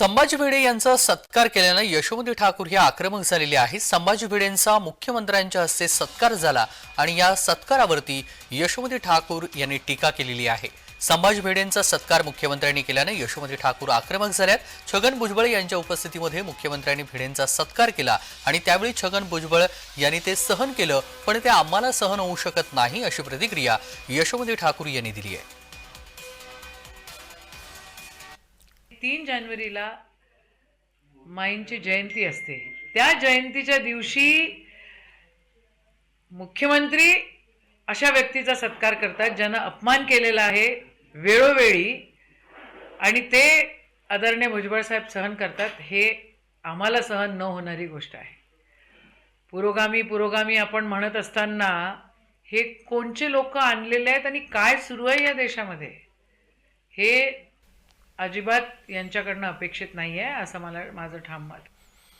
संभाजी भिडे यांचा सत्कार केल्यानं यशोमती ठाकूर ही आक्रमक झालेली आहे. संभाजी भिडेंचा मुख्यमंत्र्यांच्या हस्ते सत्कार झाला आणि या सत्कारावरती यशोमती ठाकूर यांनी टीका केलेली आहे. संभाजी भिडेंचा सत्कार मुख्यमंत्र्यांनी केल्यानं यशोमती ठाकूर आक्रमक झाल्यात. छगन भुजबळ यांच्या उपस्थितीमध्ये मुख्यमंत्र्यांनी भिडेंचा सत्कार केला आणि त्यावेळी छगन भुजबळ यांनी ते सहन केलं पण ते आम्हाला सहन होऊ शकत नाही अशी प्रतिक्रिया यशोमती ठाकूर यांनी दिली आहे. तीन जानेवारीला माईंची जयंती असते. त्या जयंतीच्या दिवशी मुख्यमंत्री अशा व्यक्तीचा सत्कार करतात ज्यानं अपमान केलेला आहे वेळोवेळी आणि ते आदरणीय भुजबळ साहेब सहन करतात. हे आम्हाला सहन न होणारी गोष्ट आहे. पुरोगामी पुरोगामी आपण म्हणत असताना हे कोणचे लोक आणलेले आहेत आणि काय सुरू आहे या देशामध्ये? हे अजिबात यांच्याकडनं अपेक्षित नाही आहे असं मला माझं ठाम मत.